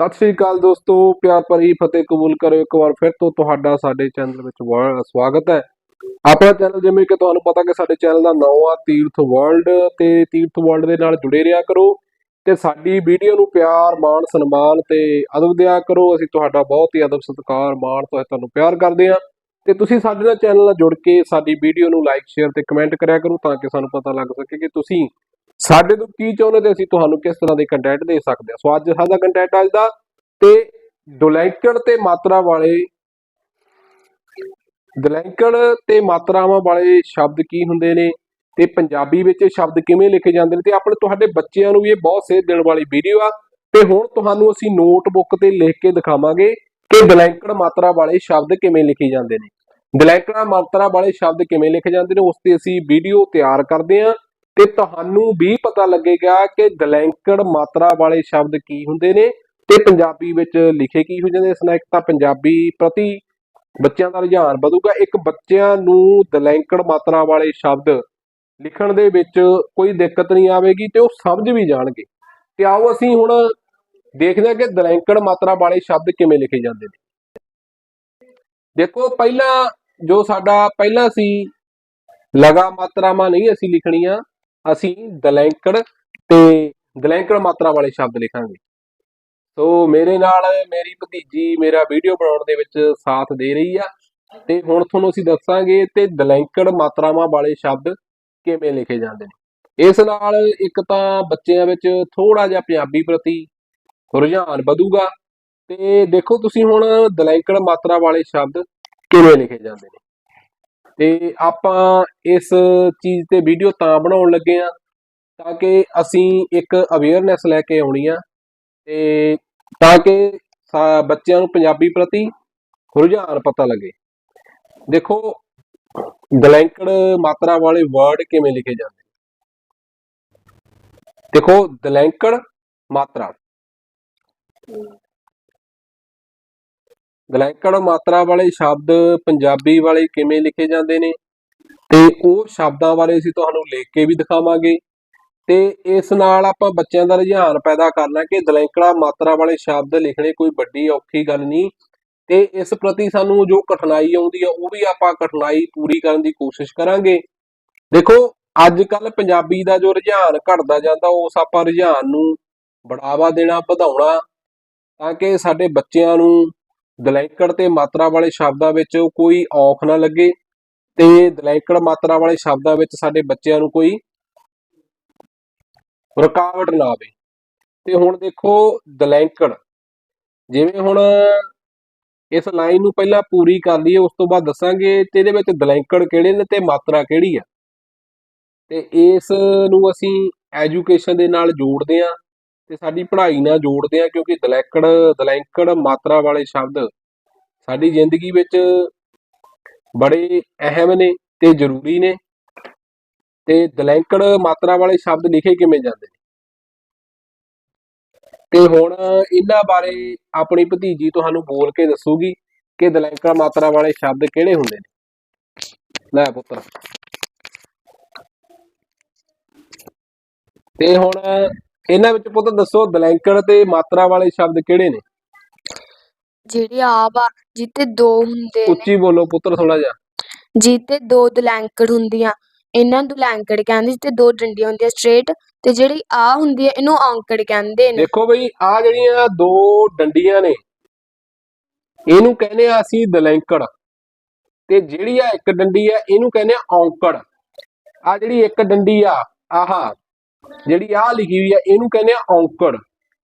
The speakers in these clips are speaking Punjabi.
ਸਤਿ ਸ੍ਰੀ ਅਕਾਲ ਦੋਸਤੋ, ਪਿਆਰ ਭਰੀ ਫਤਿਹ ਕਬੂਲ ਕਰੋ ਇੱਕ ਵਾਰ ਫਿਰ ਤੋਂ ਤੁਹਾਡਾ ਸਾਡੇ ਚੈਨਲ ਵਿੱਚ ਵਾ- ਸਵਾਗਤ ਹੈ। ਆਪਣਾ ਚੈਨਲ ਜਿਵੇਂ ਕਿ ਤੁਹਾਨੂੰ ਪਤਾ ਕਿ ਸਾਡੇ ਚੈਨਲ ਦਾ ਨਾਮ ਆ ਤੀਰਥ ਵਰਲਡ ਤੇ ਤੀਰਥ ਵਰਲਡ ਦੇ ਨਾਲ ਜੁੜੇ ਰਿਹਾ ਕਰੋ ਤੇ ਸਾਡੀ ਵੀਡੀਓ ਨੂੰ ਪਿਆਰ, ਮਾਣ, ਸਨਮਾਨ ਤੇ ਅਦਬ ਦਿਆ ਕਰੋ। ਅਸੀਂ ਤੁਹਾਡਾ ਬਹੁਤ ਹੀ ਅਦਬ, ਸਤਿਕਾਰ, ਮਾਣ ਤੋਂ ਤੁਹਾਨੂੰ ਪਿਆਰ ਕਰਦੇ ਹਾਂ। ਤੇ ਤੁਸੀਂ ਸਾਡੇ ਨਾਲ ਚੈਨਲ ਨਾਲ ਜੁੜ ਕੇ ਸਾਡੀ ਵੀਡੀਓ ਨੂੰ ਲਾਈਕ ਸ਼ੇਅਰ ਤੇ ਕਮੈਂਟ ਕਰਿਆ ਕਰੋ ਤਾਂ ਕਿ ਸਾਨੂੰ ਪਤਾ ਲੱਗ ਸਕੇ ਕਿ ਤੁਸੀਂ ਸਾਡੇ ਤੋਂ ਕੀ ਚਾਹੁੰਦੇ ਤੇ ਅਸੀਂ ਤੁਹਾਨੂੰ ਕਿਸ ਤਰ੍ਹਾਂ ਦੇ ਕੰਟੈਂਟ ਦੇ ਸਕਦੇ ਹਾਂ? ਸੋ ਅੱਜ ਸਾਡਾ ਕੰਟੈਂਟ ਅੱਜ ਦਾ ਤੇ ਡੋਲੈਂਕੜ ਤੇ ਮਾਤਰਾ ਵਾਲੇ ਦਲੈਂਕੜ ਤੇ ਮਾਤਰਾਵਾਂ ਵਾਲੇ ਸ਼ਬਦ ਕੀ ਹੁੰਦੇ ਨੇ ਤੇ ਪੰਜਾਬੀ ਵਿੱਚ ਸ਼ਬਦ ਕਿਵੇਂ ਲਿਖੇ ਜਾਂਦੇ ਨੇ ਤੇ ਆਪਣੇ ਤੁਹਾਡੇ ਬੱਚਿਆਂ ਨੂੰ ਵੀ ਇਹ ਬਹੁਤ ਸੇਧ ਦੇਣ ਵਾਲੀ ਵੀਡੀਓ ਆ। ਤੇ ਹੁਣ ਤੁਹਾਨੂੰ ਅਸੀਂ ਨੋਟਬੁੱਕ ਤੇ ਲਿਖ ਕੇ ਦਿਖਾਵਾਂਗੇ ਕਿ ਦਲੈਂਕੜ ਮਾਤਰਾ ਵਾਲੇ ਸ਼ਬਦ ਕਿਵੇਂ ਲਿਖੇ ਜਾਂਦੇ ਨੇ। ਦਲੈਂਕੜਾ ਮਾਤਰਾ ਵਾਲੇ ਸ਼ਬਦ ਕਿਵੇਂ ਲਿਖੇ ਜਾਂਦੇ ਨੇ ਉਸ ਤੇ ਅਸੀਂ ਵੀਡੀਓ ਤਿਆਰ ਕਰਦੇ ਹਾਂ। ਤੇ ਤੁਹਾਨੂੰ ਵੀ ਪਤਾ ਲੱਗੇਗਾ ਕਿ ਦਲੈਂਕੜ ਮਾਤਰਾ ਵਾਲੇ ਸ਼ਬਦ ਕੀ ਹੁੰਦੇ ਨੇ ਤੇ ਪੰਜਾਬੀ ਵਿੱਚ ਲਿਖੇ ਕੀ ਹੋ ਜਾਂਦੇ ਇਸ ਨਾਲ ਇੱਕ ਤਾਂ ਪੰਜਾਬੀ ਪ੍ਰਤੀ ਬੱਚਿਆਂ ਦਾ ਰੁਝਾਨ ਵਧੂਗਾ, ਇੱਕ ਬੱਚਿਆਂ ਨੂੰ ਦਲੈਂਕੜ ਮਾਤਰਾ ਵਾਲੇ ਸ਼ਬਦ ਲਿਖਣ ਦੇ ਵਿੱਚ ਕੋਈ ਦਿੱਕਤ ਨਹੀਂ ਆਵੇਗੀ ਤੇ ਉਹ ਸਮਝ ਵੀ ਜਾਣਗੇ। ਤੇ ਆਓ ਅਸੀਂ ਹੁਣ ਦੇਖਦੇ ਹਾਂ ਕਿ ਦਲੈਂਕੜ ਮਾਤਰਾ ਵਾਲੇ ਸ਼ਬਦ ਕਿਵੇਂ ਲਿਖੇ ਜਾਂਦੇ ਨੇ। ਦੇਖੋ, ਪਹਿਲਾਂ ਜੋ ਸਾਡਾ ਪਹਿਲਾਂ ਸੀ ਲਗਾ ਮਾਤਰਾਵਾਂ ਨਹੀਂ ਅਸੀਂ ਲਿਖਣੀਆਂ ਅਸੀਂ ਦਲੈਂਕੜ ਤੇ ਦਲੈਂਕੜ ਮਾਤਰਾ ਵਾਲੇ ਸ਼ਬਦ ਲਿਖਾਂਗੇ। ਸੋ ਮੇਰੇ ਨਾਲ ਮੇਰੀ ਭਤੀਜੀ ਮੇਰਾ ਵੀਡੀਓ ਬਣਾਉਣ ਦੇ ਵਿੱਚ ਸਾਥ ਦੇ ਰਹੀ ਆ ਤੇ ਹੁਣ ਤੁਹਾਨੂੰ ਅਸੀਂ ਦੱਸਾਂਗੇ ਤੇ ਦਲੈਂਕੜ ਮਾਤਰਾਵਾਂ ਵਾਲੇ ਸ਼ਬਦ ਕਿਵੇਂ ਲਿਖੇ ਜਾਂਦੇ ਨੇ। ਇਸ ਨਾਲ ਇੱਕ ਤਾਂ ਬੱਚਿਆਂ ਵਿੱਚ ਥੋੜਾ ਜਿਹਾ ਪੰਜਾਬੀ ਪ੍ਰਤੀ ਰੁਝਾਨ ਵਧੂਗਾ ਤੇ ਦੇਖੋ ਤੁਸੀਂ ਹੁਣ ਦਲੈਂਕੜ ਮਾਤਰਾ ਵਾਲੇ ਸ਼ਬਦ ਕਿਵੇਂ ਲਿਖੇ ਜਾਂਦੇ ਨੇ। ਤੇ ਆਪਾਂ ਇਸ ਚੀਜ਼ ਤੇ ਵੀਡੀਓ ਤਾਂ ਬਣਾਉਣ ਲੱਗੇ ਆ ਤਾਂ ਕਿ ਅਸੀਂ ਇੱਕ ਅਵੇਅਰਨੈਸ ਲੈ ਕੇ ਆਉਣੀ ਆ ਤੇ ਤਾਂ ਕਿ ਸਾ- ਬੱਚਿਆਂ ਨੂੰ ਪੰਜਾਬੀ ਪ੍ਰਤੀ ਰੁਝਾਨ ਪਤਾ ਲੱਗੇ। ਦੇਖੋ ਦਲੈਂਕੜ ਮਾਤਰਾ ਵਾਲੇ ਵਰਡ ਕਿਵੇਂ ਲਿਖੇ ਜਾਂਦੇ ਦੇਖੋ ਦਲੈਂਕੜ ਮਾਤਰਾ। ਦਲੈਂਕੜ ਮਾਤਰਾ ਵਾਲੇ ਸ਼ਬਦ ਪੰਜਾਬੀ ਵਾਲੇ ਕਿਵੇਂ ਲਿਖੇ ਜਾਂਦੇ ਨੇ? ਤੇ ਉਹ ਸ਼ਬਦਾਂ ਬਾਰੇ ਅਸੀਂ ਤੁਹਾਨੂੰ ਲਿਖ ਕੇ ਵੀ ਦਿਖਾਵਾਂਗੇ। ਤੇ ਇਸ ਨਾਲ ਆਪਾਂ ਬੱਚਿਆਂ ਦਾ ਰੁਝਾਨ ਪੈਦਾ ਕਰਨਾ ਕਿ ਦਲੈਂਕੜਾ ਮਾਤਰਾ ਵਾਲੇ ਸ਼ਬਦ ਲਿਖਣੇ ਕੋਈ ਵੱਡੀ ਔਖੀ ਗੱਲ ਨਹੀਂ। ਤੇ ਇਸ ਪ੍ਰਤੀ ਸਾਨੂੰ ਜੋ ਕਠਿਨਾਈ ਆਉਂਦੀ ਆ, ਉਹ ਵੀ ਆਪਾਂ ਕਠਿਨਾਈ ਪੂਰੀ ਕਰਨ ਦੀ ਕੋਸ਼ਿਸ਼ ਕਰਾਂਗੇ। ਦੇਖੋ ਅੱਜ ਕੱਲ ਪੰਜਾਬੀ ਦਾ ਜੋ ਰੁਝਾਨ ਘਟਦਾ ਜਾਂਦਾ, ਉਸ ਆਪਾਂ ਰੁਝਾਨ ਨੂੰ ਬੜਾਵਾ ਦੇਣਾ, ਵਧਾਉਣਾ, ਤਾਂ ਕਿ ਸਾਡੇ ਬੱਚਿਆਂ ਨੂੰ ਦਲੈਂਕੜ ਤੇ ਮਾਤਰਾ ਵਾਲੇ ਸ਼ਬਦਾਂ ਵਿੱਚ ਕੋਈ ਔਖ ਨਾ ਲੱਗੇ ਤੇ ਦਲੈਂਕੜ ਮਾਤਰਾ ਵਾਲੇ ਸ਼ਬਦਾਂ ਵਿੱਚ ਸਾਡੇ ਬੱਚਿਆਂ ਨੂੰ ਕੋਈ ਰੁਕਾਵਟ ਨਾ ਆਵੇ। ਤੇ ਹੁਣ ਦੇਖੋ ਦਲੈਂਕੜ, ਜਿਵੇਂ ਹੁਣ ਇਸ ਲਾਈਨ ਨੂੰ ਪਹਿਲਾਂ ਪੂਰੀ ਕਰ ਲਈਏ, ਉਸ ਤੋਂ ਬਾਅਦ ਦੱਸਾਂਗੇ ਤੇ ਇਹਦੇ ਵਿੱਚ ਦਲੈਂਕੜ ਕਿਹੜੇ ਨੇ ਤੇ ਮਾਤਰਾ ਕਿਹੜੀ ਆ। ਤੇ ਇਸ ਨੂੰ ਅਸੀਂ ਐਜੂਕੇਸ਼ਨ ਦੇ ਨਾਲ ਜੋੜਦੇ ਆ। ਤੇ ਸਾਡੀ ਪੜ੍ਹਾਈ ਨਾਲ ਜੋੜਦੇ ਆ ਕਿਉਂਕਿ ਦਲੈਕੜ, ਦਲੈਂਕੜ ਮਾਤਰਾ ਵਾਲੇ ਸ਼ਬਦ ਸਾਡੀ ਜ਼ਿੰਦਗੀ ਵਿੱਚ ਬੜੇ ਅਹਿਮ ਨੇ ਤੇ ਜ਼ਰੂਰੀ ਨੇ ਤੇ ਦਲੈਂਕੜ ਮਾਤਰਾ ਵਾਲੇ ਸ਼ਬਦ ਲਿਖੇ ਕਿਵੇਂ ਜਾਂਦੇ ਨੇ? ਤੇ ਹੁਣ ਇਹਨਾਂ ਬਾਰੇ ਆਪਣੀ ਭਤੀਜੀ ਤੁਹਾਨੂੰ ਬੋਲ ਕੇ ਦੱਸੂਗੀ ਕਿ ਦਲੈਂਕੜ ਮਾਤਰਾ ਵਾਲੇ ਸ਼ਬਦ ਕਿਹੜੇ ਹੁੰਦੇ ਨੇ। ਲੈ ਪੁੱਤਰ। ਤੇ ਹੁਣ ਇਹਨਾਂ ਵਿੱਚ ਪੁੱਤ ਦੱਸੋ ਦਲੈਂਕੜ ਤੇ ਮਾਤਰਾ ਵਾਲੇ ਸ਼ਬਦ ਕਿਹੜੇ ਨੇ? ਜਿਹੜੀ ਆਬ ਆ ਜਿੱਤੇ ਦੋ ਹੁੰਦੇ ਨੇ। ਉੱਚੀ ਬੋਲੋ ਪੁੱਤਰ ਥੋੜਾ ਜਿਹਾ। ਜਿੱਤੇ ਦੋ ਦੁਲੈਂਕੜ ਹੁੰਦੀਆਂ ਇਹਨਾਂ ਨੂੰ ਦੁਲੈਂਕੜ ਕਹਿੰਦੇ ਜਿੱਤੇ ਦੋ ਡੰਡੀਆਂ ਹੁੰਦੀਆਂ ਸਟ੍ਰੇਟ ਤੇ ਜਿਹੜੀ ਆ ਹੁੰਦੀ ਹੈ ਇਹਨੂੰ ਔਂਕੜ ਕਹਿੰਦੇ ਨੇ। ਦੇਖੋ ਬਈ ਆ ਜਿਹੜੀਆਂ ਦੋ ਡੰਡੀਆਂ ਨੇ ਇਹਨੂੰ ਕਹਿੰਦੇ ਆ ਅਸੀਂ ਦਲੈਂਕੜ। ਤੇ ਜਿਹੜੀ ਆ ਇੱਕ ਡੰਡੀ ਆ ਇਹਨੂੰ ਕਹਿੰਦੇ ਆ ਔਂਕੜ। ਆ ਜਿਹੜੀ ਇੱਕ ਡੰਡੀ ਆ ਆਹਾ ਜਿਹੜੀ ਆ ਲਿਖੀ ਹੋਈ ਆ ਇਹਨੂੰ ਕਹਿੰਦੇ ਆ ਔਂਕੜ।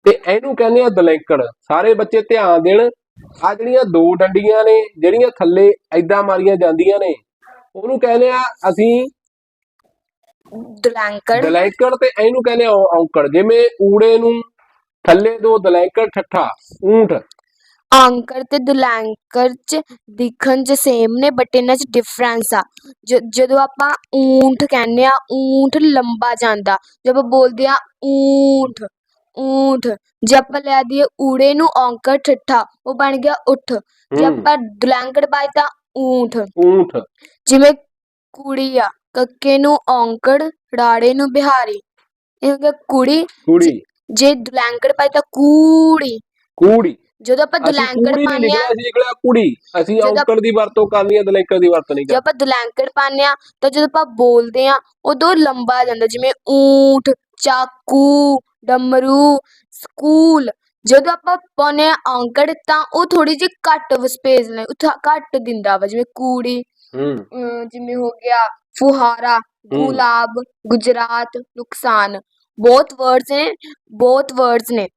ਤੇ ਇਹਨੂੰ ਕਹਿੰਦੇ ਆ ਦਲੈਂਕੜ। ਸਾਰੇ ਬੱਚੇ ਧਿਆਨ ਦੇਣ ਆ ਜਿਹੜੀਆਂ ਦੋ ਡੰਡੀਆਂ ਨੇ ਜਿਹੜੀਆਂ ਥੱਲੇ ਐਦਾਂ ਮਾਰੀਆਂ ਜਾਂਦੀਆਂ ਨੇ ਉਹਨੂੰ ਕਹਿੰਦੇ ਆ ਅਸੀਂ ਦੁਲੈਂਕੜ। ਦਲੈਂਕੜ ਤੇ ਇਹਨੂੰ ਕਹਿੰਦੇ ਆ ਔਂਕੜ ਜਿਵੇਂ ਊੜੇ ਨੂੰ ਥੱਲੇ ਦੋ ਦਲੈਂਕੜ ਠੱਠਾ ਊਂਠ। ਔਂਕੜ ਤੇ ਦੁਲੈਂਕੜ ਚ ਦਿਖਣ ਚ ਸੇਮ ਨੇ ਬਟ ਇਹਨਾਂ ਚ ਡਿਫਰੈਂਸ ਆ। ਜ- ਜਦੋਂ ਆਪਾਂ ਊਂਠ ਕਹਿੰਦੇ ਆ ਊਂਠ ਲੰਬਾ ਜਾਂਦਾ। ਜਦੋਂ ਆਪਾਂ ਬੋਲਦੇ ਆ ਊਂਠ ਊਂਠ ਜੇ ਆਪਾਂ ਲੈ ਦਈਏ ਊੜੇ ਨੂੰ ਔਂਕੜ ਠੱਠਾ ਉਹ ਬਣ ਗਿਆ ਉੱਠ। ਜੇ ਆਪਾਂ ਦੁਲੈਂਕੜ ਪਾਈ ਤਾਂ ਊਂਠ। ਊਂਠ। ਜਿਵੇਂ ਕੁੜੀ ਆ ਕੱਕੇ ਨੂੰ ਔਂਕੜ ਰਾੜੇ ਨੂੰ ਬਿਹਾਰੀ। ਇਹ ਹੋ ਗਿਆ ਕੁੜੀ। ਕੁੜੀ। ਜੇ ਦੁਲੈਂਕੜ ਪਾਈ ਤਾਂ ਕੂੜੀ। ਕੂੜੀ। ਜਦੋਂ ਆਪਾਂ ਦੁਲੈਂਕੜ ਪਾਉਂਦੇ ਆ ਅਸੀਂ ਲਿਖਣਾ ਕੁੜੀ? ਅਸੀਂ ਔਂਕੜ ਦੀ ਵਰਤੋਂ ਕਰਨੀ ਹੈ ਦਲੈਂਕੜ ਦੀ ਵਰਤੋਂ ਨਹੀਂ ਜਦੋਂ ਕਰਨੀ। ਆਪਾਂ ਦੁਲੈਂਕੜ ਪਾਉਂਦੇ ਆ ਤਾਂ ਜਦੋਂ ਆਪਾਂ ਬੋਲਦੇ ਆ ਉਦੋਂ ਲੰਬਾ ਜਾਂਦਾ ਜਿਵੇਂ ਊਂਠ ਚਾਕੂ ਡਮਰੂ ਸਕੂਲ। ਜਦੋਂ ਆਪਾਂ ਪਾਉਂਦੇ ਆ ਔਂਕੜ ਤਾਂ ਉਹ ਥੋੜੀ ਜਿਹੀ ਘੱਟ ਸਪੇਸ ਲੈ ਉੱਥੇ ਘੱਟ ਦਿੰਦਾ ਵਾ ਜਿਵੇਂ ਕੂੜੀ ਹੂੰ। ਜਿਵੇਂ ਹੋ ਗਿਆ ਫੁਹਾਰਾ ਗੁਲਾਬ ਗੁਜਰਾਤ ਨੁਕਸਾਨ। ਬਹੁਤ ਵਰਡਸ ਨੇ ਬਹੁਤ ਵਰਡਸ ਨੇ।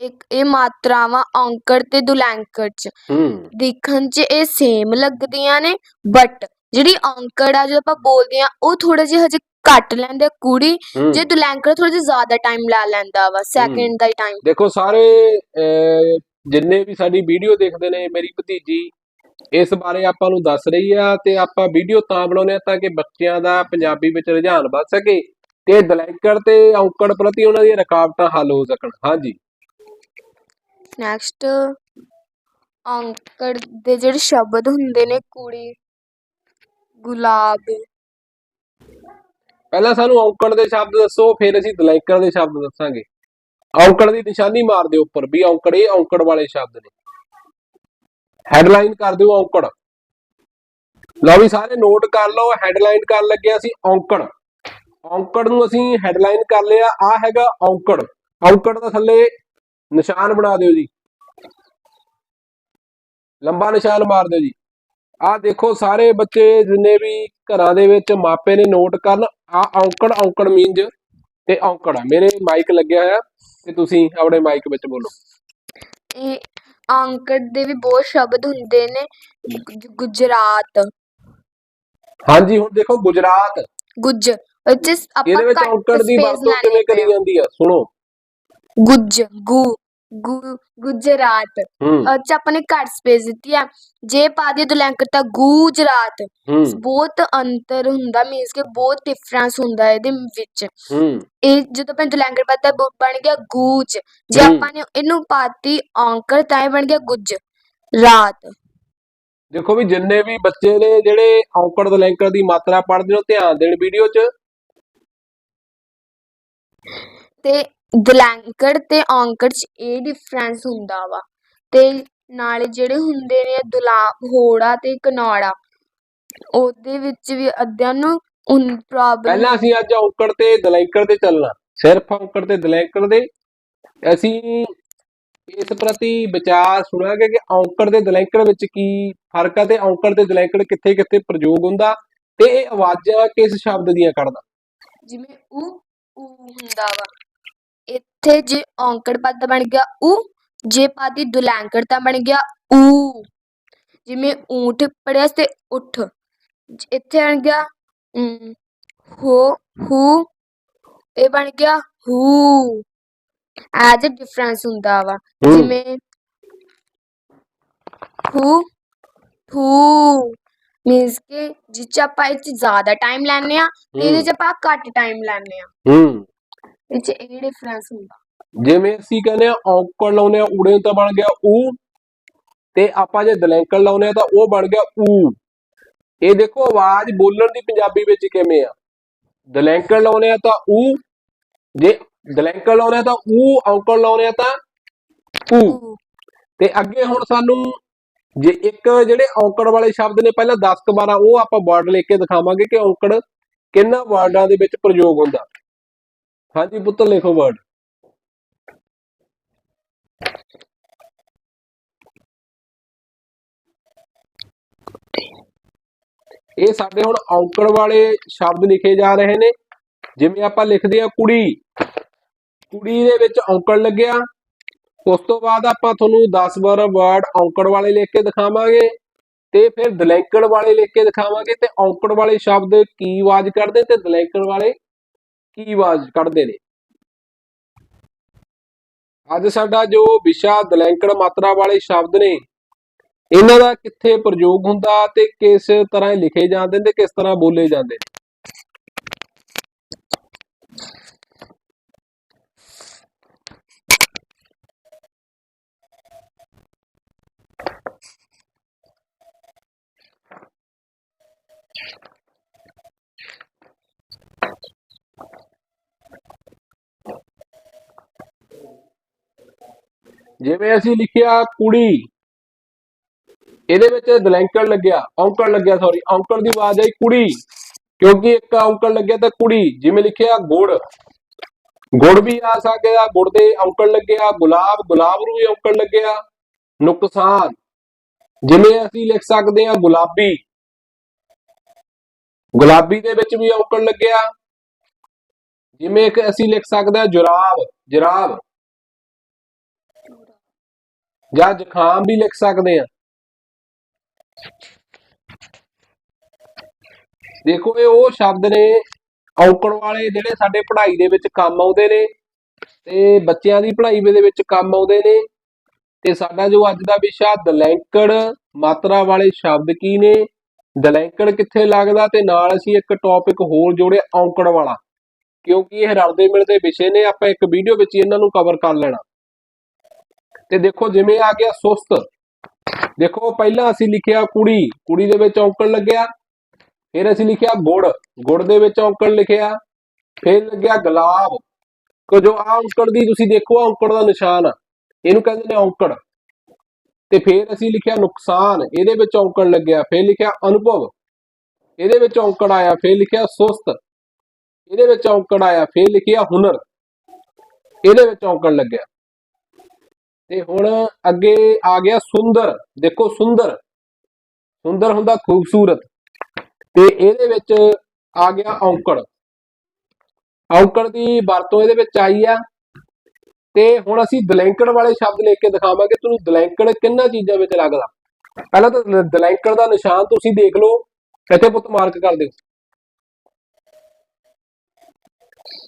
ਇੱਕ ਇਹ ਮਾਤਰਾਵਾਂ ਔਂਕੜ ਤੇ ਦੁਲੈਂਕੜ ਚ। ਹੂੰ। ਦੇਖਣ 'ਚ ਇਹ ਸੇਮ ਲੱਗਦੀਆਂ ਨੇ ਬਟ ਜਿਹੜੀ ਔਂਕੜ ਆ ਜਦੋਂ ਆਪਾਂ ਬੋਲਦੇ ਆ ਉਹ ਥੋੜਾ ਜਿਹਾ ਹਜੇ ਘੱਟ ਲੈਂਦੇ ਆ ਕੁੜੀ। ਹੂੰ। ਜੇ ਦੁਲੈਂਕੜ ਥੋੜਾ ਜਿਹਾ ਜ਼ਿਆਦਾ ਟਾਈਮ ਲੈ ਲੈਂਦਾ ਵਾ ਹੂੰ ਸੈਕਿੰਡ ਦਾ ਟਾਈਮ ਦੇਖੋ ਸਾਰੇ ਅਹ, ਜਿੰਨੇ ਵੀ ਸਾਡੀ ਵੀਡੀਓ ਦੇਖਦੇ ਨੇ ਮੇਰੀ ਭਤੀਜੀ ਇਸ ਬਾਰੇ ਆਪਾਂ ਨੂੰ ਦੱਸ ਰਹੀ ਆ ਤੇ ਆਪਾਂ ਵੀਡੀਓ ਤਾਂ ਬਣਾਉਂਦੇ ਆ ਤਾਂ ਕਿ ਬੱਚਿਆਂ ਦਾ ਪੰਜਾਬੀ ਵਿੱਚ ਰੁਝਾਨ ਵੱਧ ਸਕੇ ਤੇ ਦਲੈਂਕੜ ਤੇ ਔਂਕੜ ਪ੍ਰਤੀ ਉਹਨਾਂ ਦੀਆਂ ਰੁਕਾਵਟਾਂ ਹੱਲ ਹੋ ਸਕਣ। ਹਾਂਜੀ। ਨੈਕਸਟ ਔਂਕੜ ਦੇ ਜਿਹੜੇ ਸ਼ਬਦ ਹੁੰਦੇ ਨੇ, ਕੁੜੀ, ਗੁਲਾਬ। ਪਹਿਲਾਂ ਸਾਨੂੰ ਔਂਕੜ ਦੇ ਸ਼ਬਦ ਦੱਸੋ, ਫਿਰ ਅਸੀਂ ਦਲੈਂਕੜ ਦੇ ਸ਼ਬਦ ਦੱਸਾਂਗੇ। ਔਂਕੜ ਦੀ ਨਿਸ਼ਾਨੀ ਮਾਰ ਦਿਓ ਉੱਪਰ, ਵੀ ਔਂਕੜ ਇਹ ਔਂਕੜ ਵਾਲੇ ਸ਼ਬਦ ਨੇ। ਹੈਡਲਾਈਨ ਕਰ ਦਿਓ ਔਂਕੜ। ਲਓ ਵੀ ਸਾਰੇ ਨੋਟ ਕਰ ਲਓ ਹੈਡਲਾਈਨ ਕਰਨ ਲੱਗੇ ਅਸੀਂ ਔਂਕੜ। ਔਂਕੜ ਨੂੰ ਅਸੀਂ ਹੈਡਲਾਈਨ ਕਰ ਲਿਆ ਆ ਹੈਗਾ ਔਂਕੜ। ਔਂਕੜ ਦਾ ਥੱਲੇ ਨਿਸ਼ਾਨ ਬਣਾ ਦਿਓ ਜੀ। ਲੰਬਾ ਨਿਸ਼ਾਨ ਮਾਰ ਦਿਓ ਜੀ। ਆਹ ਦੇਖੋ ਸਾਰੇ ਬੱਚੇ ਜਿੰਨੇ ਵੀ ਘਰਾਂ ਦੇ ਵਿੱਚ ਮਾਪੇ ਨੇ ਨੋਟ ਕਰਨ ਆ ਔਂਕੜ ਔਂਕੜ ਮੀਨਜ ਤੇ ਔਂਕੜ ਆ। ਮੇਰੇ ਮਾਈਕ ਲੱਗਿਆ ਹੋਇਆ ਤੇ ਤੁਸੀਂ ਆਪਣੇ ਮਾਈਕ ਵਿੱਚ ਬੋਲੋ। ਇਹ ਔਂਕੜ ਦੇ ਵੀ ਬਹੁਤ ਸ਼ਬਦ ਹੁੰਦੇ ਨੇ ਗੁਜਰਾਤ। ਹਾਂਜੀ ਹੁਣ ਦੇਖੋ ਗੁਜਰਾਤ। ਗੁੱਜ ਵਿੱਚ ਆਪਾਂ ਇਹਦੇ ਵਿੱਚ ਘੱਟ ਔਂਕੜ ਦੀ ਵਰਤੋਂ ਕਿਵੇਂ ਕਰੀ ਜਾਂਦੀ ਆ? ਸੁਣੋ। ਗੁੱਜ ਗੁ ਗੁ ਗੁਜਰਾਤ। ਹੂੰ। ਉਹ 'ਚ ਆਪਾਂ ਨੇ ਘੱਟ ਸਪੇਸ ਦਿੱਤੀ ਆ। ਜੇ ਪਾ ਦੀ ਦੁਲੈਂਕੜ ਤਾਂ ਗੁਜਰਾਤ। ਹੂੰ। ਬਹੁਤ ਅੰਤਰ ਹੁੰਦਾ ਮੀਨਸ ਕਿ ਬਹੁਤ ਡਿਫਰੈਂਸ ਹੁੰਦਾ ਇਹਦੇ ਵਿੱਚ। ਹੂੰ। ਇਹ ਜਦੋਂ ਆਪਾਂ ਦੁਲੈਂਕੜ ਪਾਤਾ ਬ- ਬਣ ਗਿਆ ਗੂਜ। ਜੇ ਹੂੰ। ਆਪਾਂ ਨੇ ਇਹਨੂੰ ਪਾਤੀ ਔਂਕੜ ਤਾਂ ਇਹ ਬਣ ਗਿਆ ਗੁੱਜ। ਰਾਤ। ਦੇਖੋ ਵੀ ਜਿੰਨੇ ਵੀ ਬੱਚੇ ਨੇ ਜਿਹੜੇ ਔਂਕੜ ਦਲੈਂਕੜ ਦੀ ਮਾਤਰਾ ਪੜ੍ਹਦੇ ਹੋ ਧਿਆਨ ਦੇਣ ਵੀਡੀਓ 'ਚ। ਤੇ ਦੁਲੈਂਕੜ ਤੇ ਔਂਕੜ 'ਚ ਇਹ ਡਿਫਰੈਂਸ ਹੁੰਦਾ ਵਾ। ਤੇ ਨਾਲੇ ਜਿਹੜੇ ਹੁੰਦੇ ਨੇ ਦੁਲਾ ਹੋੜਾ ਤੇ ਕਨੌੜਾ ਉਹਦੇ ਵਿੱਚ ਵੀ ਅੱਧਿਆਂ ਨੂੰ ਪ੍ਰੋਬਲਮ ਪਹਿਲਾਂ ਅਸੀਂ ਅੱਜ ਔਂਕੜ ਤੇ ਦਲੈਂਕੜ ਤੇ ਚੱਲਣਾ। ਸਿਰਫ ਔਂਕੜ ਤੇ ਦਲੈਂਕੜ ਦੇ। ਅਸੀਂ ਇਸ ਪ੍ਰਤੀ ਵਿਚਾਰ ਸੁਣਾਂਗੇ ਕਿ ਔਂਕੜ ਤੇ ਦਲੈਂਕੜ ਵਿੱਚ ਕੀ ਫ਼ਰਕ ਆ ਤੇ ਔਂਕੜ ਤੇ ਦਲੈਂਕੜ ਕਿੱਥੇ ਕਿੱਥੇ ਪ੍ਰਯੋਗ ਹੁੰਦਾ ਤੇ ਇਹ ਆਵਾਜ਼ਾਂ ਕਿਸ ਸ਼ਬਦ ਦੀਆਂ ਕੱਢਦਾ? ਜਿਵੇਂ ਉ ਊ ਹੁੰਦਾ ਵਾ। ਇੱਥੇ ਜੇ ਔਂਕੜ ਪਦ ਬਣ ਗਿਆ ਉ ਜੇ ਪਾਦੀ ਦੁਲੈਂਕੜ ਤਾਂ ਬਣ ਗਿਆ ਊ। ਜਿਵੇਂ ਊਂਠ ਪੜਿਆ ਤੇ ਉੱਠ। ਇੱਥੇ ਬਣ ਗਿਆ ਹੋ ਹੂ ਇਹ ਬਣ ਗਿਆ ਹੂ। ਐਜ ਡਿਫਰੈਂਸ ਹੁੰਦਾ ਵਾ ਜਿਵੇਂ ਹੂ ਹੂ ਮੀਨਸ ਕਿ ਜਿਹ 'ਚ ਆਪਾਂ ਇਹ 'ਚ ਜ਼ਿਆਦਾ ਟਾਈਮ ਲੈਂਦੇ ਆ ਤੇ ਇਹਦੇ 'ਚ ਆਪਾਂ ਘੱਟ ਟਾਈਮ ਲੈਂਦੇ ਆ ਹੂੰ। ਇਹ 'ਚ ਇਹ ਡਿਫਰੈਂਸ ਹੁੰਦਾ। ਜਿਵੇਂ ਅਸੀਂ ਕਹਿੰਦੇ ਆ ਔਂਕੜ ਲਾਉਨੇ ਆ ਊੜੇ ਨੂੰ ਤਾਂ ਬਣ ਗਿਆ ਊ। ਤੇ ਆਪਾਂ ਜੇ ਦਲੈਂਕੜ ਲਾਉਨੇ ਆ ਤਾਂ ਉਹ ਬਣ ਗਿਆ ਊ। ਇਹ ਦੇਖੋ ਆਵਾਜ਼ ਬੋਲਣ ਦੀ ਪੰਜਾਬੀ ਵਿੱਚ ਕਿਵੇਂ ਆ? ਦਲੈਂਕੜ ਲਾਉਨੇ ਆ ਤਾਂ ਊ। ਜੇ ਦਲੈਂਕੜ ਲਾਉਨੇ ਆ ਤਾਂ ਊ, ਔਂਕੜ ਲਾਉਨੇ ਆ ਤਾਂ ਊ। ਤੇ ਅੱਗੇ ਹੁਣ ਸਾਨੂੰ ਜੇ ਇੱਕ ਜਿਹੜੇ ਔਂਕੜ ਵਾਲੇ ਸ਼ਬਦ ਨੇ, ਪਹਿਲਾਂ 10 ਕੁ 12 ਉਹ ਆਪਾਂ ਵਰਡ ਲਿਖ ਕੇ ਦਿਖਾਵਾਂਗੇ ਕਿ ਔਂਕੜ ਕਿੰਨਾ ਵਰਡਾਂ ਦੇ ਵਿੱਚ ਪ੍ਰਯੋਗ ਹੁੰਦਾ। ਹਾਂਜੀ ਪੁੱਤਰ, ਲਿਖੋ ਵਰਡ ਇਹ ਸਾਡੇ ਹੁਣ ਔਂਕੜ ਵਾਲੇ ਸ਼ਬਦ ਲਿਖੇ ਜਾ ਰਹੇ ਨੇ। ਜਿਵੇਂ ਆਪਾਂ ਲਿਖਦੇ ਆ ਕੁੜੀ। ਕੁੜੀ ਦੇ ਵਿੱਚ ਔਂਕੜ ਲੱਗਿਆ। ਉਸ ਤੋਂ ਬਾਅਦ ਆਪਾਂ ਤੁਹਾਨੂੰ 10 12 ਵਰਡ ਔਂਕੜ ਵਾਲੇ ਲਿਖ ਕੇ ਦਿਖਾਵਾਂਗੇ ਤੇ ਫਿਰ ਦਲੈਂਕੜ ਵਾਲੇ ਲਿਖ ਕੇ ਦਿਖਾਵਾਂਗੇ ਤੇ ਔਂਕੜ ਵਾਲੇ ਸ਼ਬਦ ਕੀ ਆਵਾਜ਼ ਕੱਢਦੇ ਤੇ ਦਲੈਂਕੜ ਵਾਲੇ ਕੀ ਆਵਾਜ਼ ਕੱਢਦੇ ਨੇ? ਅੱਜ ਸਾਡਾ ਜੋ ਵਿਸ਼ਾ ਦਲੈਂਕੜ ਮਾਤਰਾ ਵਾਲੇ ਸ਼ਬਦ ਨੇ, ਇਹਨਾਂ ਦਾ ਕਿੱਥੇ ਪ੍ਰਯੋਗ ਹੁੰਦਾ ਤੇ ਕਿਸ ਤਰ੍ਹਾਂ ਲਿਖੇ ਜਾਂਦੇ ਨੇ ਤੇ ਕਿਸ ਤਰ੍ਹਾਂ ਬੋਲੇ ਜਾਂਦੇ ਨੇ? ਜਿਵੇਂ ਅਸੀਂ ਲਿਖਿਆ ਕੁੜੀ, ਇਹਦੇ ਵਿੱਚ ਦਲੈਂਕਣ ਲੱਗਿਆ, ਔਂਕੜ ਲੱਗਿਆ ਸੌਰੀ ਔਂਕੜ ਦੀ ਆਵਾਜ਼ ਆਈ ਕੁੜੀ, ਕਿਉਂਕਿ ਇੱਕ ਔਂਕੜ ਲੱਗਿਆ ਤਾਂ ਕੁੜੀ, ਜਿਵੇਂ ਲਿਖਿਆ ਗੁੜ ਗੁੜ ਵੀ ਆ ਸਕਦਾ ਗੁੜ ਦੇ ਔਂਕੜ ਲੱਗਿਆ, ਗੁਲਾਬ ਗੁਲਾਬ ਨੂੰ ਵੀ ਔਂਕੜ ਲੱਗਿਆ, ਨੁਕਸਾਨ, ਜਿਵੇਂ ਅਸੀਂ ਲਿਖ ਸਕਦੇ ਹਾਂ ਗੁਲਾਬੀ ਗੁਲਾਬੀ ਦੇ ਵਿੱਚ ਵੀ ਔਂਕੜ ਲੱਗਿਆ, ਜਿਵੇਂ ਇੱਕ ਅਸੀਂ ਲਿਖ ਸਕਦੇ ਹਾਂ ਜੁਰਾਬ, ਜਰਾਬ ਜਾਂ ਜ਼ੁਕਾਮ ਵੀ ਲਿਖ ਸਕਦੇ ਹਾਂ ਦੇਖੋ ਇਹ ਉਹ ਸ਼ਬਦ ਨੇ, ਔਕੜ ਵਾਲੇ ਜਿਹੜੇ ਸਾਡੇ ਪੜ੍ਹਾਈ ਦੇ ਵਿੱਚ ਕੰਮ ਆਉਂਦੇ ਨੇ ਤੇ ਬੱਚਿਆਂ ਦੀ ਪੜ੍ਹਾਈ ਦੇ ਵਿੱਚ ਕੰਮ ਆਉਂਦੇ ਨੇ ਤੇ ਸਾਡਾ ਜੋ ਅੱਜ ਦਾ ਵਿਸ਼ਾ ਦਲੈਂਕੜ ਮਾਤਰਾ ਵਾਲੇ ਸ਼ਬਦ ਕੀ ਨੇ? ਦਲੈਂਕੜ ਕਿੱਥੇ ਲੱਗਦਾ? ਤੇ ਨਾਲ ਅਸੀਂ ਇੱਕ ਟੌਪਿਕ ਹੋਰ ਜੋੜਿਆ ਔਕੜ ਵਾਲਾ। ਕਿਉਂਕਿ ਇਹ ਰਲਦੇ ਮਿਲਦੇ ਵਿਸ਼ੇ ਨੇ, ਆਪਾਂ ਇੱਕ ਵੀਡੀਓ ਵਿੱਚ ਇਹਨਾਂ ਨੂੰ ਕਵਰ ਕਰ ਲੈਣਾ। ਤੇ ਦੇਖੋ ਜਿਵੇਂ ਆ ਗਿਆ ਸੁਸਤ। ਦੇਖੋ ਪਹਿਲਾਂ ਅਸੀਂ ਲਿਖਿਆ ਕੁੜੀ ਕੁੜੀ ਦੇ ਵਿੱਚ ਔਂਕੜ ਲੱਗਿਆ। ਫਿਰ ਅਸੀਂ ਲਿਖਿਆ ਗੁੜ ਗੁੜ ਦੇ ਵਿੱਚ ਔਂਕੜ ਲਿਖਿਆ। ਫਿਰ ਲੱਗਿਆ ਗੁਲਾਬ। ਕੋ ਜੋ ਆ ਔਂਕੜ ਦੀ ਤੁਸੀਂ ਦੇਖੋ ਆਹ ਔਂਕੜ ਦਾ ਨਿਸ਼ਾਨ ਆ। ਇਹਨੂੰ ਕਹਿੰਦੇ ਨੇ ਔਂਕੜ। ਤੇ ਫਿਰ ਅਸੀਂ ਲਿਖਿਆ ਨੁਕਸਾਨ, ਇਹਦੇ ਵਿੱਚ ਔਂਕੜ ਲੱਗਿਆ। ਫਿਰ ਲਿਖਿਆ ਅਨੁਭਵ। ਇਹਦੇ ਵਿੱਚ ਔਂਕੜ ਆਇਆ, ਫਿਰ ਲਿਖਿਆ ਸੁਸਤ। ਇਹਦੇ ਵਿੱਚ ਔਂਕੜ ਆਇਆ, ਫਿਰ ਲਿਖਿਆ ਹੁਨਰ। ਇਹਦੇ ਵਿੱਚ ਔਂਕੜ ਲੱਗਿਆ। ਤੇ ਹੁਣ ਅੱਗੇ ਆ ਗਿਆ ਸੁੰਦਰ, ਦੇਖੋ ਸੁੰਦਰ। ਸੁੰਦਰ ਹੁੰਦਾ ਖੂਬਸੂਰਤ। ਤੇ ਇਹਦੇ ਵਿੱਚ ਆ ਗਿਆ ਔਂਕੜ। ਔਂਕੜ ਦੀ ਵਰਤੋਂ ਇਹਦੇ ਵਿੱਚ ਆਈ ਆ। ਤੇ ਹੁਣ ਅਸੀਂ ਦਲੈਂਕੜ ਵਾਲੇ ਸ਼ਬਦ ਲੈ ਕੇ ਦਿਖਾਵਾਂਗੇ। ਤੁਹਾਨੂੰ ਦਲੈਂਕੜ ਕਿੰਨਾ ਚੀਜ਼ਾਂ ਵਿੱਚ ਲੱਗਦਾ? ਪਹਿਲਾਂ ਤਾਂ ਦਲੈਂਕੜ ਦਾ ਨਿਸ਼ਾਨ ਤੁਸੀਂ ਦੇਖ ਲਓ। ਇੱਥੇ ਪੁੱਤ ਮਾਰਕ ਕਰ ਦਿਓ।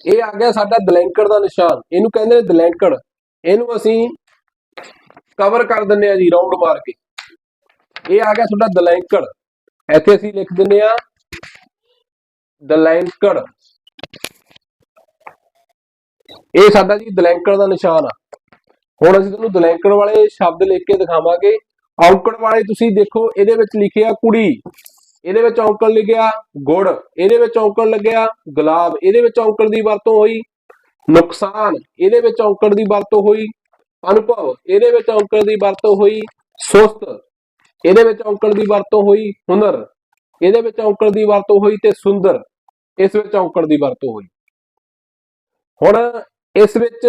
ਇਹ ਆ ਗਿਆ ਸਾਡਾ ਦਲੈਂਕੜ ਦਾ ਨਿਸ਼ਾਨ। ਇਹਨੂੰ ਕਹਿੰਦੇ ਨੇ ਦਲੈਂਕੜ। ਇਹਨੂੰ ਅਸੀਂ ਕਵਰ ਕਰ ਦਿੰਨੇ ਆ ਜੀ ਰਾਉਂਡ ਮਾਰ ਕੇ। ਇਹ ਆ ਗਿਆ ਤੁਹਾਡਾ ਦਲੈਂਕੜ ਇੱਥੇ ਅਸੀਂ ਲਿਖ ਦਿੰਨੇ ਆ ਦਲੈਂਕੜ ਇਹ ਸਾਡਾ ਜੀ ਦਲੈਂਕੜ ਦਾ ਨਿਸ਼ਾਨ ਆ। ਹੁਣ ਅਸੀਂ ਤੁਹਾਨੂੰ ਦਲੈਂਕੜ ਵਾਲੇ ਸ਼ਬਦ ਲਿਖ ਕੇ ਦਿਖਾਵਾਂਗੇ। ਔਂਕੜ ਵਾਲੇ ਤੁਸੀਂ ਦੇਖੋ, ਇਹਦੇ ਵਿੱਚ ਲਿਖਿਆ ਕੁੜੀ। ਇਹਦੇ ਵਿੱਚ ਔਂਕੜ ਲਿਖਿਆ ਗੁੜ। ਇਹਦੇ ਵਿੱਚ ਔਂਕੜ ਲੱਗਿਆ ਗੁਲਾਬ। ਇਹਦੇ ਵਿੱਚ ਔਂਕੜ ਦੀ ਵਰਤੋਂ ਹੋਈ ਨੁਕਸਾਨ। ਇਹਦੇ ਵਿੱਚ ਔਂਕੜ ਦੀ ਵਰਤੋਂ ਹੋਈ ਅਨੁਭਵ। ਇਹਦੇ ਵਿੱਚ ਔਂਕੜ ਦੀ ਵਰਤੋਂ ਹੋਈ ਸੁਸਤ। ਇਹਦੇ ਵਿੱਚ ਔਂਕੜ ਦੀ ਵਰਤੋਂ ਹੋਈ ਹੁਨਰ। ਇਹਦੇ ਵਿੱਚ ਔਂਕੜ ਦੀ ਵਰਤੋਂ ਹੋਈ ਤੇ ਸੁੰਦਰ। ਇਸ ਵਿੱਚ ਔਂਕੜ ਦੀ ਵਰਤੋਂ ਹੋਈ। ਹੁਣ ਇਸ ਵਿੱਚ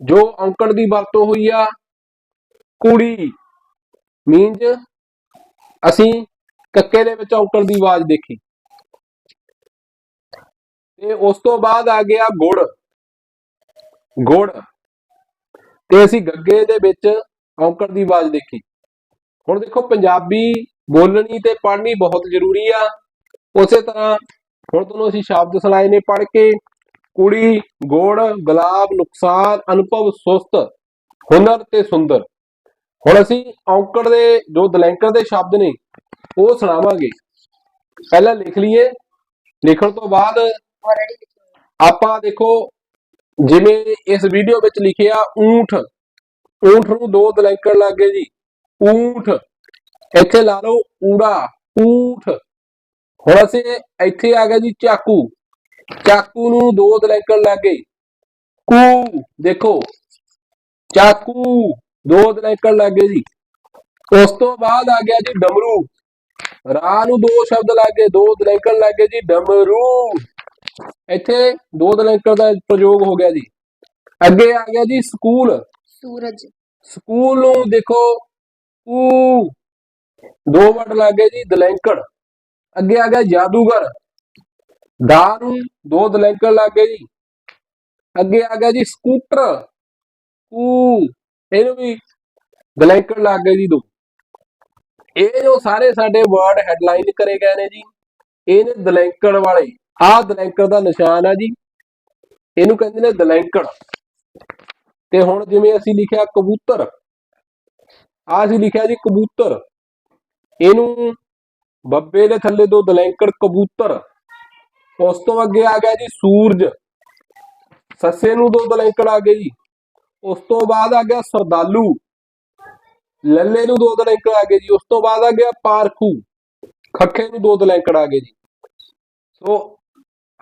ਜੋ ਔਂਕੜ ਦੀ ਵਰਤੋਂ ਹੋਈ ਆ, ਕੁੜੀ। ਮੀਨਜ ਅਸੀਂ ਕੱਕੇ ਦੇ ਵਿੱਚ ਔਂਕੜ ਦੀ ਆਵਾਜ਼ ਦੇਖੀ। ਤੇ ਉਸ ਤੋਂ ਬਾਅਦ ਆ ਗਿਆ ਗੁੜ। ਗੁੜ। ਤੇ ਅਸੀਂ ਗੱਗੇ ਦੇ ਵਿੱਚ ਔਂਕੜ ਦੀ ਆਵਾਜ਼ ਦੇਖੀ। ਹੁਣ ਦੇਖੋ, ਪੰਜਾਬੀ ਬੋਲਣੀ ਤੇ ਪੜ੍ਹਨੀ ਬਹੁਤ ਜ਼ਰੂਰੀ ਆ। ਉਸੇ ਤਰ੍ਹਾਂ ਹੁਣ ਤੁਹਾਨੂੰ ਅਸੀਂ ਸ਼ਬਦ ਸੁਣਾਏ ਨੇ ਪੜ੍ਹ ਕੇ। ਕੁੜੀ, ਗੁੜ, ਗੁਲਾਬ, ਨੁਕਸਾਨ, ਅਨੁਭਵ, ਸੁਸਤ, ਹੁਨਰ ਤੇ ਸੁੰਦਰ। ਹੁਣ ਅਸੀਂ ਔਂਕੜ ਦੇ, ਜੋ ਦਲੈਂਕੜ ਦੇ ਸ਼ਬਦ ਨੇ, ਉਹ ਸੁਣਾਵਾਂਗੇ। ਪਹਿਲਾਂ ਲਿਖ ਲਈਏ। ਲਿਖਣ ਤੋਂ ਬਾਅਦ ਆਪਾਂ ਦੇਖੋ ਜਿਵੇਂ ਇਸ ਵੀਡੀਓ ਵਿੱਚ ਲਿਖਿਆ, ਊਂਠ ਊਂਠ ਨੂੰ ਦੋ ਦਲੈਂਕੜ ਲੱਗੇ ਜੀ। ਊਂਠ, ਇੱਥੇ ਲਾ ਲਓ ਊੜਾ, ਊਂਠ। ਹੁਣ ਅਸੀਂ ਇੱਥੇ ਆ ਗਿਆ ਜੀ ਚਾਕੂ। ਚਾਕੂ ਨੂੰ ਦੋ ਦਲੈਂਕੜ ਲੱਗੇ ਕੂ, ਦੇਖੋ, ਚਾਕੂ ਦੋ ਦਲੈਂਕੜ ਲੱਗੇ ਜੀ। ਉਸ ਤੋਂ ਬਾਅਦ ਆ ਗਿਆ ਜੀ ਡਮਰੂ। ਰਾ ਨੂੰ ਦੋ ਸ਼ਬਦ ਲੱਗੇ ਦੋ ਦਲੈਂਕੜ ਲੱਗੇ ਜੀ ਡਮਰੂ। ਇੱਥੇ ਦੋ ਦਲੰਕਰ ਦਾ ਪ੍ਰਯੋਗ ਹੋ ਗਿਆ ਜੀ। ਅੱਗੇ ਆ ਗਿਆ ਜੀ ਸਕੂਲ। ਸੂਰਜ। ਸਕੂਲ ਨੂੰ ਦੇਖੋ ਊ। ਦੋ ਵਰਡ ਲੱਗ ਗਏ ਜੀ ਦਲੈਂਕੜ। ਅੱਗੇ ਆ ਗਿਆ ਜਾਦੂਗਰ। ਦਾਰੂ ਦੋ ਦਲੈਂਕੜ ਲੱਗ ਗਏ ਜੀ। ਅੱਗੇ ਆ ਗਿਆ ਜੀ ਸਕੂਟਰ। ਊ ਇਹਨੂੰ ਵੀ ਦਲੰਕੜ ਲੱਗ ਗਏ ਜੀ ਦੋ। ਇਹ ਜੋ ਸਾਰੇ ਸਾਡੇ ਵਰਡ ਹੈਡਲਾਈਨ ਕਰੇ ਗਏ ਨੇ ਜੀ ਇਹ ਨੇ ਦਲੰਕੜ ਵਾਲੇ। ਆਹ ਦਲੈਂਕੜ ਦਾ ਨਿਸ਼ਾਨ ਆ ਜੀ। ਇਹਨੂੰ ਕਹਿੰਦੇ ਨੇ ਦਲੈਂਕੜ। ਤੇ ਹੁਣ ਜਿਵੇਂ ਅਸੀਂ ਲਿਖਿਆ ਕਬੂਤਰ ਆ ਅਸੀਂ ਲਿਖਿਆ ਜੀ ਕਬੂਤਰ। ਇਹਨੂੰ ਬੱਬੇ ਦੇ ਥੱਲੇ ਦੋ ਦਲੈਂਕੜ ਕਬੂਤਰ। ਉਸ ਤੋਂ ਅੱਗੇ ਆ ਗਿਆ ਜੀ ਸੂਰਜ। ਸੱਸੇ ਨੂੰ ਦੋ ਦਲੈਂਕੜ ਆ ਗਏ ਜੀ। ਉਸ ਤੋਂ ਬਾਅਦ ਆ ਗਿਆ ਸਰਦਾਲੂ। ਲੱਲੇ ਨੂੰ ਦੋ ਦਲੈਂਕੜ ਆ ਗਏ ਜੀ। ਉਸ ਤੋਂ ਬਾਅਦ ਆ ਗਿਆ ਪਾਰਖੂ। ਖੱਖੇ ਨੂੰ ਦੋ ਦਲੈਂਕੜ ਆ ਗਏ ਜੀ। ਸੋ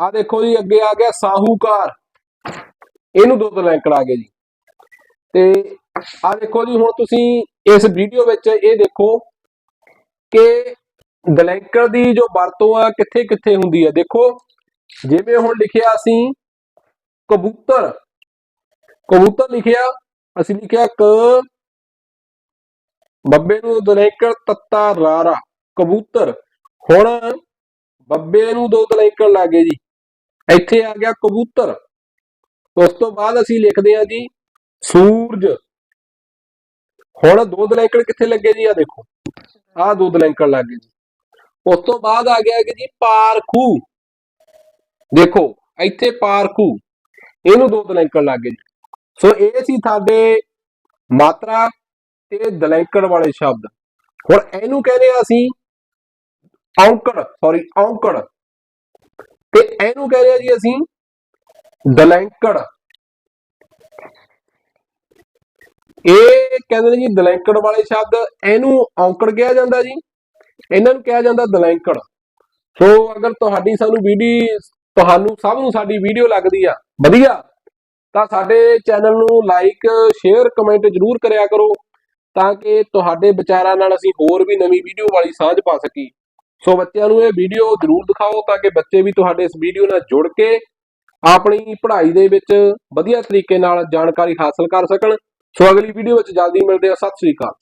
ਆ ਦੇਖੋ ਜੀ, ਅੱਗੇ ਆ ਗਿਆ ਸਾਹੂਕਾਰ। ਇਹਨੂੰ ਦੋ ਦਲੈਂਕੜ ਆ ਗਏ ਜੀ। ਤੇ ਆ ਦੇਖੋ ਜੀ, ਹੁਣ ਤੁਸੀਂ ਇਸ ਵੀਡੀਓ ਵਿੱਚ ਇਹ ਦੇਖੋ ਕਿ ਦਲੈਂਕੜ ਦੀ ਜੋ ਵਰਤੋਂ ਆ ਕਿੱਥੇ ਕਿੱਥੇ ਹੁੰਦੀ ਹੈ ਦੇਖੋ, ਜਿਵੇਂ ਹੁਣ ਲਿਖਿਆ ਅਸੀਂ ਕਬੂਤਰ। ਕਬੂਤਰ ਲਿਖਿਆ, ਅਸੀਂ ਲਿਖਿਆ ਕ, ਬੱਬੇ ਨੂੰ ਦਲੈਂਕੜ ਤੱਤਾ ਰਾਰਾ। ਕਬੂਤਰ। ਹੁਣ ਬੱਬੇ ਨੂੰ ਦੋ ਦਲੈਂਕਰ ਲੱਗੇ ਜੀ। ਇੱਥੇ ਆ ਗਿਆ ਕਬੂਤਰ। ਉਸ ਤੋਂ ਬਾਅਦ ਅਸੀਂ ਲਿਖਦੇ ਹਾਂ ਜੀ, ਸੂਰਜ। ਹੁਣ ਦੋ ਦਲੈਂਕੜ ਕਿੱਥੇ ਲੱਗੇ ਜੀ? ਆ ਦੇਖੋ। ਆਹ ਦੋ ਦਲੈਂਕੜ ਗਏ ਜੀ। ਉਸ ਤੋਂ ਬਾਅਦ ਆ ਗਿਆ ਕਿ ਜੀ, ਪਾਰਖੂ। ਦੇਖੋ, ਇੱਥੇ ਪਾਰਖੂ। ਇਹਨੂੰ ਦੋ ਦਲੈਂਕੜ ਗਏ ਜੀ। ਸੋ ਇਹ ਸੀ ਸਾਡੇ ਮਾਤਰਾ ਤੇ ਦਲੈਂਕੜ ਵਾਲੇ ਸ਼ਬਦ। ਹੁਣ ਇਹਨੂੰ ਕਹਿੰਦੇ ਆ ਅਸੀਂ ਔਂਕੜ ਸੌਰੀ ਔਂਕੜ। ਤੇ ਇਹਨੂੰ ਕਹਿ ਰਿਹਾ ਜੀ ਅਸੀਂ ਦਲੈਂਕੜ। ਇਹ ਕਹਿੰਦੇ ਨੇ ਜੀ ਦਲੈਂਕੜ ਵਾਲੇ ਸ਼ਬਦ, ਇਹਨੂੰ ਔਂਕੜ ਕਿਹਾ ਜਾਂਦਾ ਜੀ। ਇਹਨਾਂ ਨੂੰ ਕਿਹਾ ਜਾਂਦਾ ਦਲੈਂਕੜ। ਸੋ ਅਗਰ ਤੁਹਾਡੀ ਸਾਨੂੰ ਵੀਡੀਓ ਤੁਹਾਨੂੰ ਸਭ ਨੂੰ ਸਾਡੀ ਵੀਡੀਓ ਲੱਗਦੀ ਆ, ਵਧੀਆ, ਤਾਂ ਸਾਡੇ ਚੈਨਲ ਨੂੰ ਲਾਈਕ, ਸ਼ੇਅਰ, ਕਮੈਂਟ ਜਰੂਰ ਕਰਿਆ ਕਰੋ, ਤਾਂ ਕਿ ਤੁਹਾਡੇ ਵਿਚਾਰਾਂ ਨਾਲ ਅਸੀਂ ਹੋਰ ਵੀ ਨਵੀਂ ਵੀਡੀਓ ਵਾਲੀ ਸਾਂਝ ਪਾ ਸਕੀਏ। ਸੋ ਬੱਚਿਆਂ ਨੂੰ ਇਹ ਵੀਡੀਓ ਜਰੂਰ ਦਿਖਾਓ ਤਾਂ ਕਿ ਬੱਚੇ ਵੀ ਤੁਹਾਡੇ ਇਸ ਵੀਡੀਓ ਨਾਲ ਜੁੜ ਕੇ ਆਪਣੀ ਪੜ੍ਹਾਈ ਦੇ ਵਿੱਚ ਵਧੀਆ ਤਰੀਕੇ ਨਾਲ ਜਾਣਕਾਰੀ ਹਾਸਲ ਕਰ ਸਕਣ। ਸੋ ਅਗਲੀ ਵੀਡੀਓ ਵਿੱਚ ਜਲਦੀ ਮਿਲਦੇ ਆ ਸਤਿ ਸ੍ਰੀ ਅਕਾਲ।